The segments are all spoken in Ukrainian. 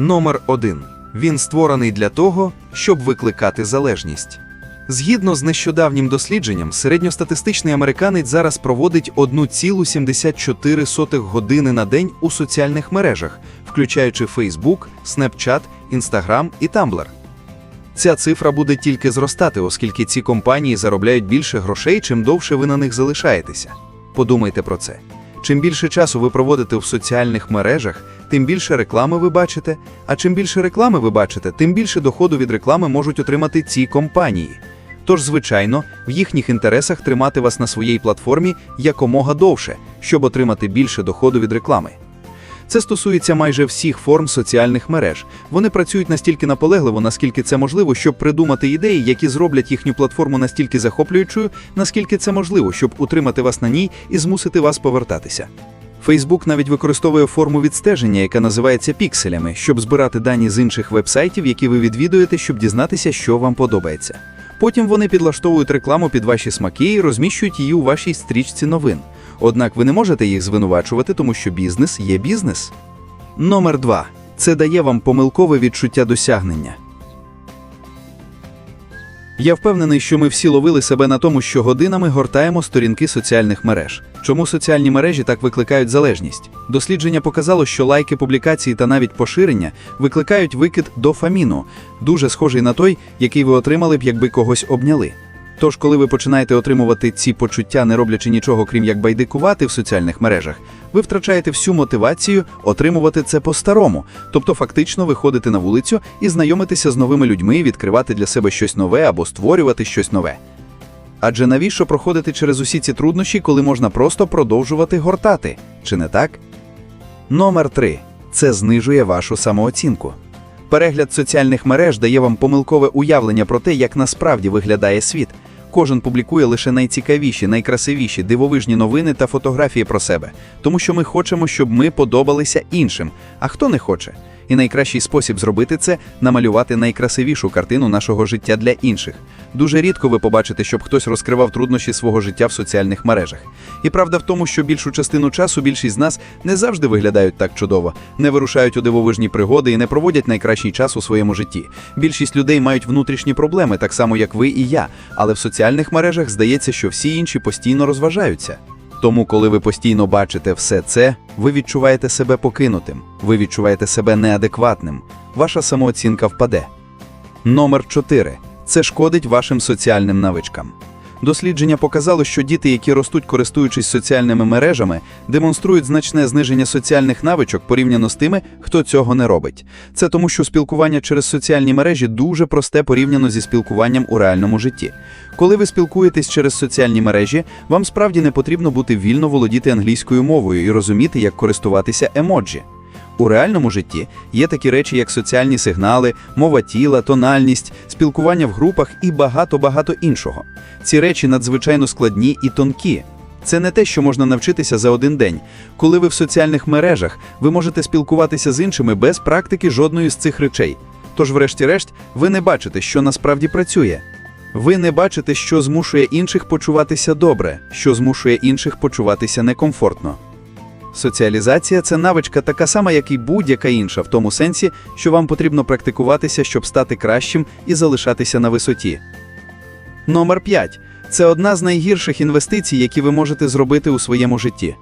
Номер 1. Він створений для того, щоб викликати залежність. Згідно з нещодавнім дослідженням, середньостатистичний американець зараз проводить 1,74 години на день у соціальних мережах, включаючи Facebook, Snapchat, Instagram і Tumblr. Ця цифра буде тільки зростати, оскільки ці компанії заробляють більше грошей, чим довше ви на них залишаєтеся. Подумайте про це. Чим більше часу ви проводите в соціальних мережах, тим більше реклами ви бачите. А чим більше реклами ви бачите, тим більше доходу від реклами можуть отримати ці компанії. Тож, звичайно, в їхніх інтересах тримати вас на своїй платформі якомога довше, щоб отримати більше доходу від реклами. Це стосується майже всіх форм соціальних мереж. Вони працюють настільки наполегливо, наскільки це можливо, щоб придумати ідеї, які зроблять їхню платформу настільки захоплюючою, наскільки це можливо, щоб утримати вас на ній і змусити вас повертатися. Facebook навіть використовує форму відстеження, яка називається пікселями, щоб збирати дані з інших вебсайтів, які ви відвідуєте, щоб дізнатися, що вам подобається. Потім вони підлаштовують рекламу під ваші смаки і розміщують її у вашій стрічці новин. Однак ви не можете їх звинувачувати, тому що бізнес є бізнес. Номер 2. Це дає вам помилкове відчуття досягнення. Я впевнений, що ми всі ловили себе на тому, що годинами гортаємо сторінки соціальних мереж. Чому соціальні мережі так викликають залежність? Дослідження показало, що лайки публікації та навіть поширення викликають викид дофаміну, дуже схожий на той, який ви отримали б, якби когось обняли. Тож, коли ви починаєте отримувати ці почуття, не роблячи нічого, крім як байдикувати в соціальних мережах, ви втрачаєте всю мотивацію отримувати це по-старому, тобто фактично виходити на вулицю і знайомитися з новими людьми, відкривати для себе щось нове або створювати щось нове. Адже навіщо проходити через усі ці труднощі, коли можна просто продовжувати гортати, чи не так? Номер 3. Це знижує вашу самооцінку. Перегляд соціальних мереж дає вам помилкове уявлення про те, як насправді виглядає світ. Кожен публікує лише найцікавіші, найкрасивіші, дивовижні новини та фотографії про себе, тому що ми хочемо, щоб ми подобалися іншим. А хто не хоче? І найкращий спосіб зробити це намалювати найкрасивішу картину нашого життя для інших. Дуже рідко ви побачите, щоб хтось розкривав труднощі свого життя в соціальних мережах. І правда в тому, що більшу частину часу більшість з нас не завжди виглядають так чудово, не вирушають у дивовижні пригоди і не проводять найкращий час у своєму житті. Більшість людей мають внутрішні проблеми, так само як ви і я, але в соціальних мережах здається, що всі інші постійно розважаються. Тому, коли ви постійно бачите все це, ви відчуваєте себе покинутим, ви відчуваєте себе неадекватним, ваша самооцінка впаде. Номер 4. Це шкодить вашим соціальним навичкам. Дослідження показало, що діти, які ростуть користуючись соціальними мережами, демонструють значне зниження соціальних навичок порівняно з тими, хто цього не робить. Це тому, що спілкування через соціальні мережі дуже просте порівняно зі спілкуванням у реальному житті. Коли ви спілкуєтесь через соціальні мережі, вам справді не потрібно бути вільно володіти англійською мовою і розуміти, як користуватися емоджі. У реальному житті є такі речі, як соціальні сигнали, мова тіла, тональність, спілкування в групах і багато-багато іншого. Ці речі надзвичайно складні і тонкі. Це не те, що можна навчитися за один день. Коли ви в соціальних мережах, ви можете спілкуватися з іншими без практики жодної з цих речей. Тож, врешті-решт, ви не бачите, що насправді працює. Ви не бачите, що змушує інших почуватися добре, що змушує інших почуватися некомфортно. Соціалізація це навичка така сама, як і будь-яка інша, в тому сенсі, що вам потрібно практикуватися, щоб стати кращим і залишатися на висоті. Номер 5. Це одна з найгірших інвестицій, які ви можете зробити у своєму житті.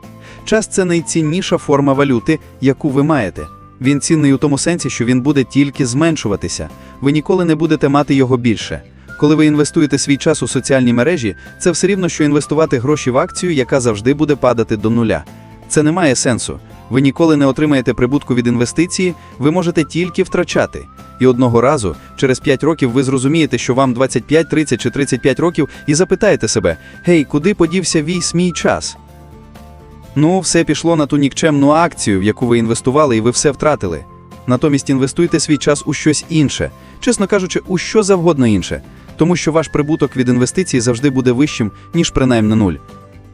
Час це найцінніша форма валюти, яку ви маєте. Він цінний у тому сенсі, що він буде тільки зменшуватися. Ви ніколи не будете мати його більше. Коли ви інвестуєте свій час у соціальні мережі, це все рівно, що інвестувати гроші в акцію, яка завжди буде падати до нуля. Це не має сенсу. Ви ніколи не отримаєте прибутку від інвестиції, ви можете тільки втрачати. І одного разу, через 5 років, ви зрозумієте, що вам 25, 30 чи 35 років, і запитаєте себе: гей, куди подівся весь мій час? Ну, все пішло на ту нікчемну акцію, в яку ви інвестували, і ви все втратили. Натомість інвестуйте свій час у щось інше, чесно кажучи, у що завгодно інше, тому що ваш прибуток від інвестицій завжди буде вищим, ніж принаймні нуль.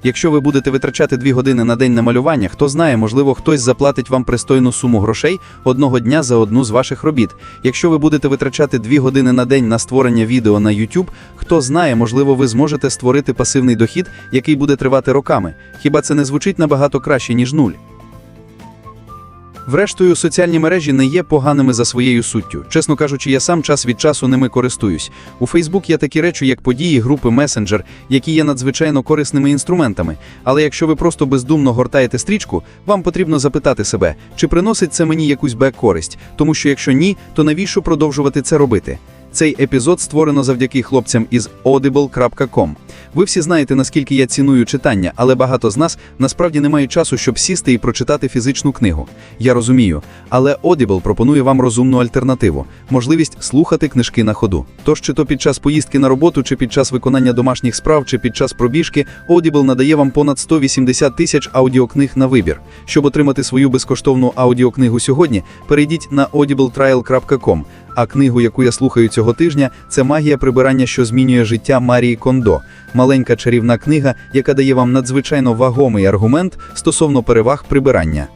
Якщо ви будете витрачати дві години на день на малювання, хто знає, можливо, хтось заплатить вам пристойну суму грошей одного дня за одну з ваших робіт. Якщо ви будете витрачати дві години на день на створення відео на YouTube, хто знає, можливо, ви зможете створити пасивний дохід, який буде тривати роками. Хіба це не звучить набагато краще, ніж нуль? Врештою, соціальні мережі не є поганими за своєю суттю. Чесно кажучи, я сам час від часу ними користуюсь. У Фейсбук є такі речі, як події, групи, месенджер, які є надзвичайно корисними інструментами. Але якщо ви просто бездумно гортаєте стрічку, вам потрібно запитати себе, чи приносить це мені якусь бек-користь, тому що якщо ні, то навіщо продовжувати це робити? Цей епізод створено завдяки хлопцям із audible.com. Ви всі знаєте, наскільки я ціную читання, але багато з нас насправді не мають часу, щоб сісти і прочитати фізичну книгу. Я розумію, але Audible пропонує вам розумну альтернативу можливість слухати книжки на ходу. Тож, чи то під час поїздки на роботу, чи під час виконання домашніх справ, чи під час пробіжки, Audible надає вам понад 180 тисяч аудіокниг на вибір. Щоб отримати свою безкоштовну аудіокнигу сьогодні, перейдіть на audibletrial.com. А книгу, яку я слухаю цього тижня, це магія прибирання, що змінює життя Марії Кондо. Маленька чарівна книга, яка дає вам надзвичайно вагомий аргумент стосовно переваг прибирання.